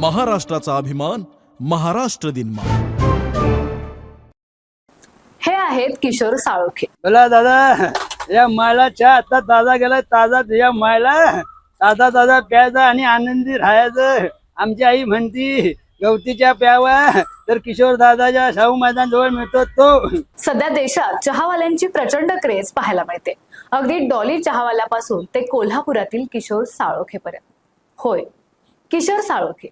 महाराष्ट्राचा अभिमान महाराष्ट्र दिन मा हे आहेत किशोर साळोखे. बोला दादा या मायला चहा आता ताजा गेला ताजा या मायला. ताजा ताजा प्यायचा आणि आनंदी राहायचं. आमची आई म्हणती गवतीच्या प्यावा. तर किशोर दादाच्या शाहू मैदान जवळ मिळतो तो. सध्या देशात चहावाल्यांची प्रचंड क्रेज पाहायला मिळते. अगदी डॉली चहावाल्यापासून ते कोल्हापुरातील किशोर साळोखेपर्यंत. होय किशोर साळोखे.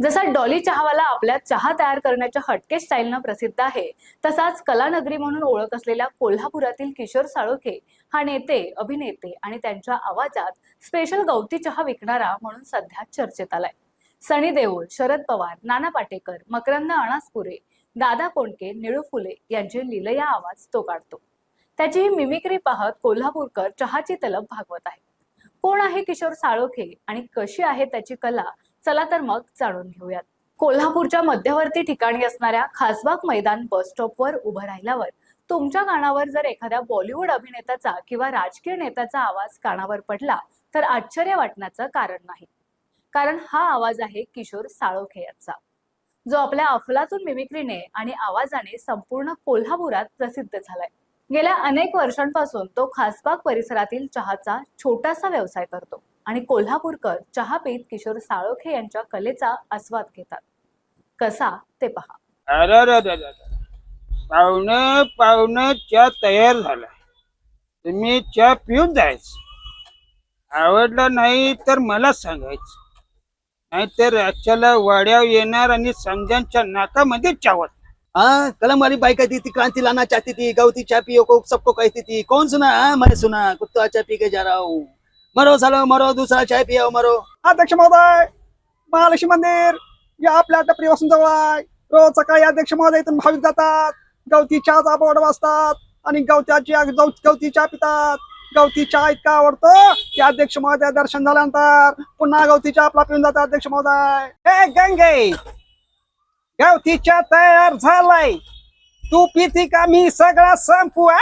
जसा डॉली चहावाला आपल्या चहा तयार करण्याच्या हटके स्टाईलनं प्रसिद्ध आहे तसाच कलानगरी म्हणून ओळख असलेल्या कोल्हापुरातील किशोर साळोखे हा नेते अभिनेते आणि त्यांच्या आवाजात स्पेशल गवती चहा विकणारा म्हणून सध्या चर्चेत आलाय. सनी देओल शरद पवार नाना पाटेकर मकरंद अणासपुरे दादा कोंडके निळू फुले यांचे लिलया आवाज तो काढतो. त्याची ही मिमिक्री पाहत कोल्हापूरकर चहाची तलब भागवत आहे कोण आहे किशोर साळोखे आणि कशी आहे त्याची कला चला तर मग जाणून घेऊयात. कोल्हापूरच्या मध्यवर्ती ठिकाणी असणाऱ्या खासबाग मैदान बस स्टॉपवर उभं राहिल्यावर तुमच्या कानावर जर एखाद्या बॉलिवूड अभिनेत्याचा किंवा राजकीय नेत्याचा आवाज कानावर पडला तर आश्चर्य वाटण्याचं कारण नाही. कारण हा आवाज आहे किशोर साळोखे यांचा. जो आपल्या अफलातून मिमिक्रीने आणि आवाजाने संपूर्ण कोल्हापुरात प्रसिद्ध झालाय. गेल्या अनेक वर्षांपासून तो खासबाग परिसरातील चहाचा छोटासा व्यवसाय करतो. आणि कोल्हापूरकर चहा पीत किशोर साळोखे यांच्या कलेचा आस्वाद घेतात. कसा ते पहा. पाहुणं पाहुणं चहा तयार झाला. तुम्ही चहा पिऊन जायचं. आवडलं नाही तर मला सांगायचं. नाहीतर राज्याला वाड्यावर येणार आणि समजांच्या नाकामध्ये चावत. हाँ कलम वाली बाइक कहती थी क्रांति लाना चाहती थी गौती चापी को सबको कहती थी कौन सुना हाँ? मैं सुना कुत्ता चाय पी के जा रहा हूँ. मरो सालो मरो दुसरा चाय पिया मरो. अध्यक्ष महोदय महालक्ष्मी मंदिर या आपल्या टपरी टपरीपासून जवळ आहे. रोज सकाळी अध्यक्ष महोदय इथून भाविक जातात. गवती चहाचा बोर्ड वाजतात आणि गवत्याची गवती चहा पितात. गवती चहा इतका आवडतो की अध्यक्ष महोदय दर्शन झाल्यानंतर पुन्हा गवती चहा आपला पिऊन जातात अध्यक्ष महोदय. हे गंगे गवती चहा तयार झालाय. तू पिती का मी सगळा संपू आ?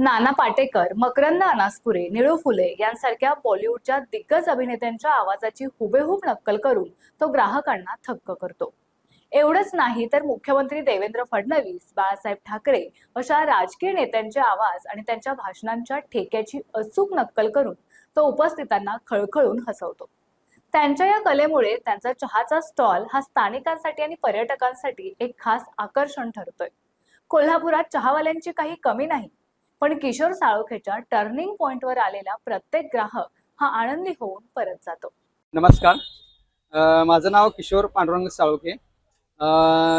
नाना पाटेकर मकरंद अनासपुरे निळू फुले यांसारख्या बॉलिवूडच्या दिग्गज अभिनेत्यांच्या आवाजाची हुबेहूब नक्कल करून तो ग्राहकांना थक्क करतो. एवढंच नाही तर मुख्यमंत्री देवेंद्र फडणवीस बाळासाहेब ठाकरे अशा राजकीय नेत्यांचे आवाज आणि त्यांच्या भाषणांच्या ठेक्याची अचूक नक्कल करून तो उपस्थितांना खळखळून हसवतो. त्यांच्या या कलेमुळे त्यांचा चहाचा स्टॉल हा स्थानिकांसाठी आणि पर्यटकांसाठी एक खास आकर्षण ठरतोय. कोल्हापुरात चहावाल्यांची काही कमी नाही पण किशोर साळोखेच्या टर्निंग पॉइंटवर आलेला प्रत्येक ग्राहक हा आनंदी होऊन परत जातो. नमस्कार. अ, माझं नाव किशोर पांडुरंग साळुके अ,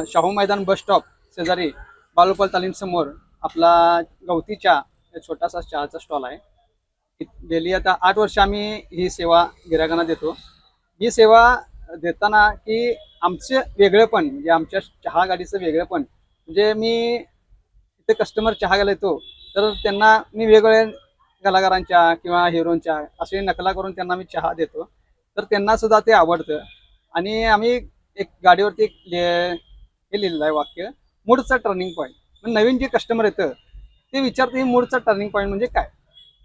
शाहू मैदान बस स्टॉप शेजारी बालुपल तालीम समोर आपला गवती चहा छोटासा चहाचा स्टॉल आहे. इत- गेली आता आठ वर्ष आम्ही ही सेवा गिरायकांना देतो. ही सेवा देताना की आमचं वेगळेपण म्हणजे आमच्या चहा गाडीचं वेगळेपण म्हणजे मी इथे कस्टमर चहा घ्यायला येतो तर त्यांना मी वेगवेगळ्या कलाकारांच्या किंवा हिरोंच्या असे नकला करून त्यांना मी चहा देतो. तर त्यांना सुद्धा ते आवडतं. आणि आम्ही एक गाडीवरती एक हे लिहिलेलं आहे वाक्य मूडचा टर्निंग पॉईंट मग नवीन जे कस्टमर येतं ते विचारतं हे मूडचा टर्निंग पॉईंट म्हणजे काय?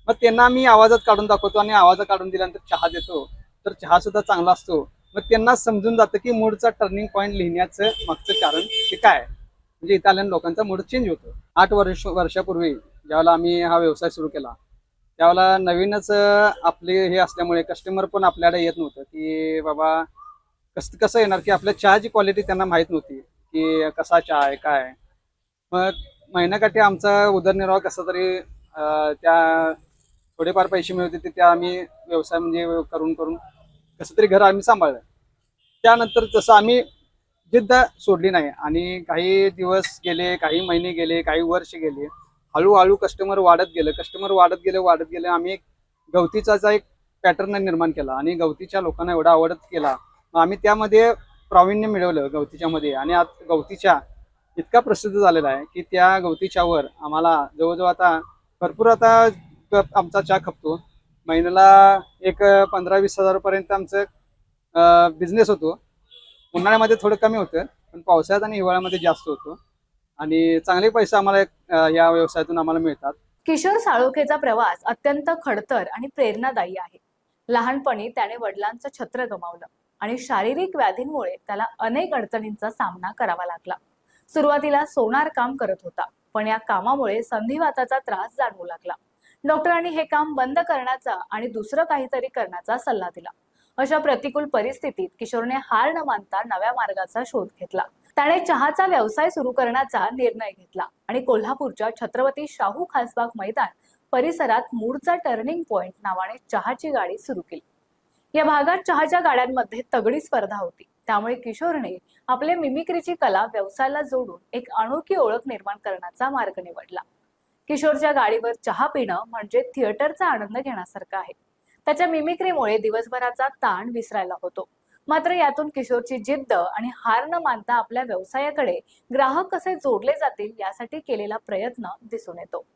मग त्यांना मी आवाजात काढून दाखवतो आणि आवाजात काढून दिल्यानंतर चहा देतो. तर चहा सुद्धा चांगला असतो. मग त्यांना समजून जातं की मूडचा टर्निंग पॉईंट लिहिण्याचं मागचं कारण हे काय? आहे. म्हणजे इटालियन लोकांचा मूड चेंज होतो. आठ वर्ष वर्षापूर्वी ज्यावेळेला आम्ही हा व्यवसाय सुरू केला त्यावेळेला नवीनच आपले हे असल्यामुळे कस्टमर पण आपल्याकडे येत नव्हतं की बाबा कस कसं येणार की आपल्या चहाची क्वालिटी त्यांना माहीत नव्हती की कसा चहा आहे काय आहे. मग महिन्याकाठी आमचा उदरनिर्वाह कसा तरी त्या थोडेफार पैसे मिळते ते त्या आम्ही व्यवसाय म्हणजे करून करून कसं तरी घर आम्ही सांभाळलं त्यानंतर तसं आम्ही जिद्द सोडली नाही आणि काही दिवस गेले काही महिने गेले काही वर्ष गेले हळूहळू कस्टमर वाढत गेलं. कस्टमर वाढत गेलं वाढत गेलं. आम्ही एक गवतीचा एक पॅटर्न निर्माण केला आणि गवतीच्या लोकांना एवढा आवडत केला. आम्ही त्यामध्ये प्रावीण्य मिळवलं गवतीच्या मध्ये. आणि आज गवतीच्या इतका प्रसिद्ध झालेला आहे की त्या गवतीच्यावर आम्हाला जवळजवळ आता भरपूर आता आमचा चहा खपतो. महिन्याला एक पंधरा वीस हजारपर्यंत आमचं बिझनेस होतो. उन्हाळ्यामध्ये थोडं कमी होतं पण पावसाळ्यात आणि हिवाळ्यामध्ये जास्त होतो. आणि चांगले पैसे आम्हाला या व्यवसायातून आम्हाला मिळतात. किशोर साळोखेचा प्रवास अत्यंत खडतर आणि प्रेरणादायी आहे. लहानपणी त्याने वडिलांचं छत्र गमावलं आणि शारीरिक व्याधींमुळे त्याला अनेक अडचणींचा सामना करावा लागला. सुरुवातीला सोनार काम करत होता पण या कामामुळे संधिवाताचा त्रास जाणवू लागला. डॉक्टरांनी हे काम बंद करण्याचा आणि दुसरं काहीतरी करण्याचा सल्ला दिला. अशा प्रतिकूल परिस्थितीत किशोरने हार न मानता नव्या मार्गाचा शोध घेतला. त्याने चहाचा व्यवसाय सुरू करण्याचा निर्णय घेतला आणि कोल्हापूरच्या छत्रपती शाहू खासबाग मैदान परिसरात मूळचा टर्निंग पॉइंट नावाने चहाची गाडी सुरू केली. या भागात चहाच्या गाड्यांमध्ये तगडी स्पर्धा होती. त्यामुळे किशोरने आपले मिमिक्रीची कला व्यवसायाला जोडून एक अनोखी ओळख निर्माण करण्याचा मार्ग निवडला. किशोरच्या गाडीवर चहा पिणं म्हणजे थिएटरचा आनंद घेण्यासारखं आहे. त्याच्या मिमिक्रीमुळे दिवसभराचा ताण विसरायला होतो. मात्र यातून किशोरची जिद्द आणि हार न मानता आपल्या व्यवसायाकडे ग्राहक कसे जोडले जातील यासाठी केलेला प्रयत्न दिसून येतो.